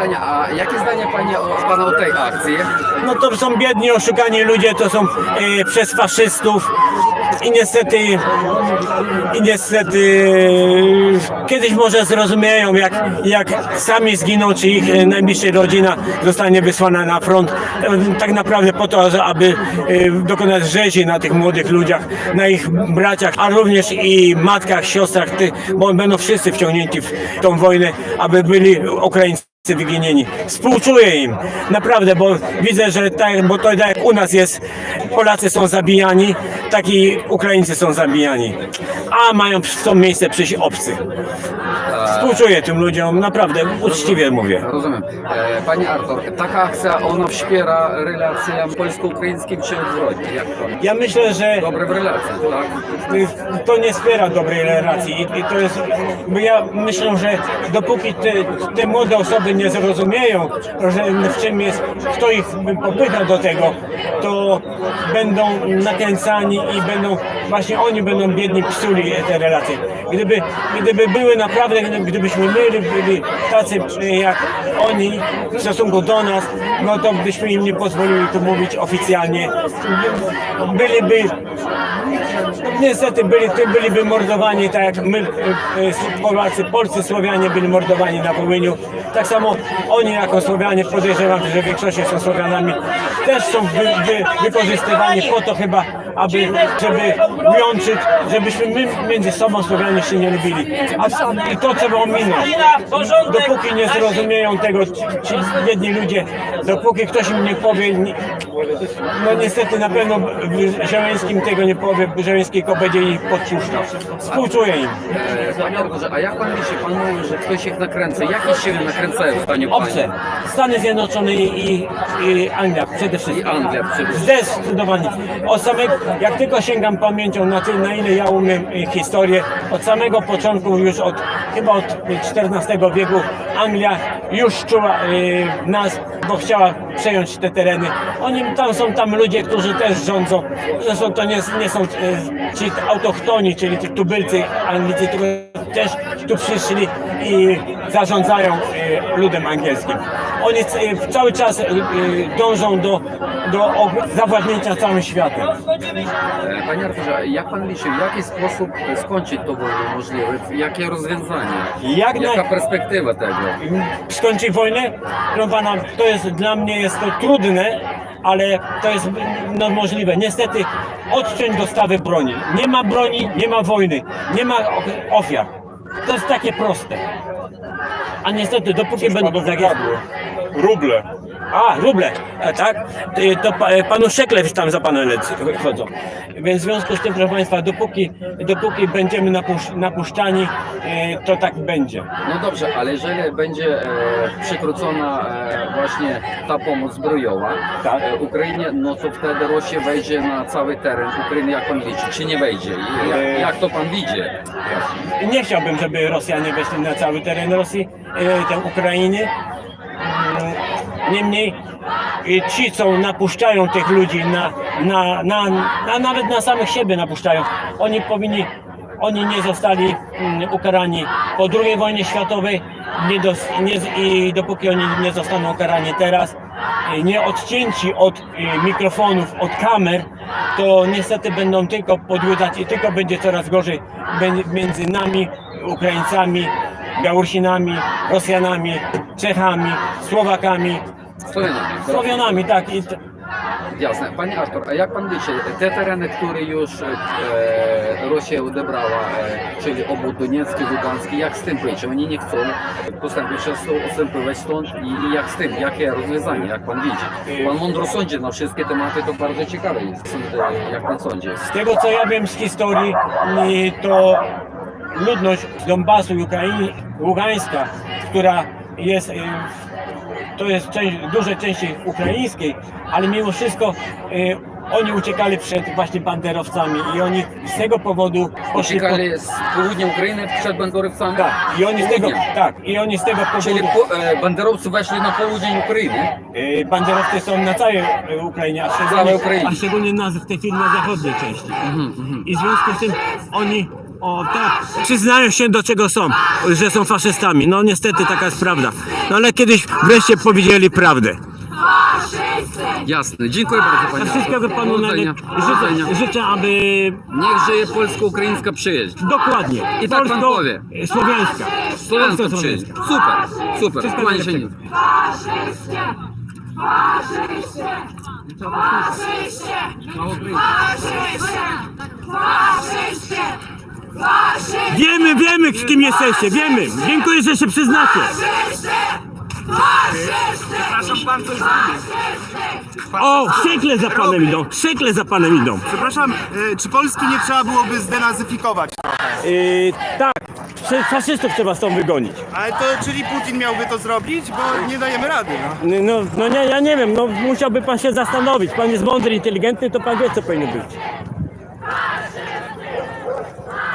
pytanie, a jakie zdanie pani o, pana o tej akcji? No to są biedni, oszukani ludzie, to są e, przez faszystów i niestety, i niestety kiedyś może zrozumieją, jak, jak sami zginą, czy ich e, najbliższa rodzina zostanie wysłana na front, e, tak naprawdę po to, aby dokonać rzezi na tych młodych ludziach, na ich braciach, a również i matkach, siostrach, tych, bo będą wszyscy wciągnięci w tą wojnę, aby byli Ukraińcy wyginieni. Współczuję im, naprawdę, bo widzę, że tak, bo to tak jak u nas jest, Polacy są zabijani, tak i Ukraińcy są zabijani, a mają są miejsce przyjść obcy. Współczuję tym ludziom, naprawdę, uczciwie mówię. Rozumiem. E, Panie Artur, taka akcja, ona wspiera relacje polsko-ukraińskie czy odwrotnie? Jak pan? Ja myślę, że Dobre w relacjach, tak? to nie wspiera dobrej relacji i, i to jest, bo ja myślę, że dopóki te, te młode osoby nie zrozumieją, że w czym jest, kto ich popycha do tego, to będą nakręcani i będą, właśnie oni będą biedni psuli te relacje. Gdyby, gdyby były naprawdę, gdybyśmy my byli tacy jak oni w stosunku do nas, no to byśmy im nie pozwolili tu mówić oficjalnie. Byliby Niestety byli, byliby mordowani tak jak my, e, e, Polacy, Polscy, Słowianie byli mordowani na Wołyniu. Tak samo oni jako Słowianie, podejrzewam, że w większości są Słowianami, też są wy, wy, wykorzystywani po to chyba, aby, żeby łączyć, żebyśmy my między sobą Słowianie się nie lubili. A, I to trzeba ominąć. Dopóki nie zrozumieją tego ci, ci jedni ludzie, dopóki ktoś im nie powie, nie, no niestety na pewno Żeleńskim tego nie powie, bo Żeleński go będzie ich podpuszczał. Współczuję im. Panie Arturze, a jak pan myśli, pan mówi, że ktoś ich nakręca. Jakie siły nakręcają w stanie Obce. Stany Zjednoczone i, i, i Anglia przede wszystkim. I Anglia przede wszystkim. Zdecydowanie. Od samego, jak tylko sięgam pamięcią na, ty, na ile ja umiem e, historię, od samego początku, już od chyba od XIV wieku, Anglia już czuła e, nas, bo chciała przejąć te tereny. Oni tam są tam ludzie, którzy też rządzą. Zresztą to nie, nie są e, ci autochtoni, czyli ci tubylcy Anglicy, tylko też tu przyszli i zarządzają ludem angielskim. Oni e, cały czas e, e, dążą do, do zawładnięcia całym światem. E, Panie Arturze, jak pan myśli, w jaki sposób skończyć to wojnę możliwe? Jakie rozwiązania? Jak Jaka perspektywa tego? Skończyć wojnę? Proszę pana, to jest dla mnie jest to trudne, ale to jest no, możliwe. Niestety odciąć dostawy broni. Nie ma broni, nie ma wojny, nie ma ofiar. To jest takie proste. A niestety, dopóki będą zagiadły. Ruble. A, ruble, e, tak? Y, To pa- e, panu Szeklew tam za panem lec- chodzą. Więc w związku z tym, proszę Państwa, dopóki, dopóki będziemy napusz, napuszczani, e, to tak będzie. No dobrze, ale jeżeli będzie e, e, właśnie ta pomoc zbrojowa Tak. e, Ukrainie, no to wtedy Rosja wejdzie na cały teren Ukrainy, jak pan widzi, czy nie wejdzie? I Jak, E, jak to pan widzi? Nie chciałbym, żeby Rosjanie weszli na cały teren Rosji, e, tę Ukrainy. Niemniej e, ci, co napuszczają tych ludzi, na, na, na, na, nawet na samych siebie napuszczają, oni powinni, oni nie zostali mm, ukarani. Po II wojnie światowej nie dos, nie, i dopóki oni nie zostaną ukarani teraz, e, nie odcięci od e, mikrofonów, od kamer, to niestety będą tylko podłydzać i tylko będzie coraz gorzej między nami, Ukraińcami, Białorusinami, Rosjanami, Czechami, Słowakami, Słowianami. Słowianami, tak. Jasne. Panie Artur, a jak pan myśli, te tereny, które już e, Rosja odebrała, e, czyli obwód Doniecki, Luganski, jak z tym być? Oni nie chcą postępować odstępować stąd i, i jak z tym, jakie rozwiązanie, jak pan widzi? Pan mądro sądzi na wszystkie tematy, to bardzo ciekawe jest, e, jak pan sądzi. z tego co ja wiem z historii, i to ludność z Donbasu i Ukrainy, Ługańska, która jest, e, to jest część, duże części ukraińskiej, ale mimo wszystko e, oni uciekali przed właśnie banderowcami i oni z tego powodu poszli po, Uciekali z południa Ukrainy przed banderowcami? tak, i oni z tego, Południem. tak, i oni z tego Czyli powodu po, e, banderowcy weszli na południe Ukrainy? e, banderowcy są na całej e, Ukrainie, a Całej szczególnie, Ukrainie. a szczególnie na, w tej chwili na zachodniej części. I w związku z tym oni O, tak. Przyznają się do czego są, że są faszystami. No niestety taka jest prawda. No ale kiedyś wreszcie powiedzieli prawdę. Jasne, dziękuję bardzo panie wszystkiego panu życzę, życzę, życzę, aby Niech żyje polsko-ukraińska przyjaźń. dokładnie. I tak pan Polsko- powie. Słowiańska. Słowiańska przyjaźń. Super, super. Wszystkiego Kłaniam się najlepszego. nisko. Wiemy, wiemy, z kim jesteście, wiemy. Dziękuję, że się przyznacie. O, szekle za panem idą, szekle za panem idą. Przepraszam, e, czy Polski nie trzeba byłoby zdenazyfikować? Yy, tak, faszystów trzeba stąd wygonić. Ale to, czyli Putin miałby to zrobić, bo nie dajemy rady. No. No, no nie, ja nie wiem, no musiałby pan się zastanowić. Pan jest mądry, inteligentny, to pan wie, co powinno być.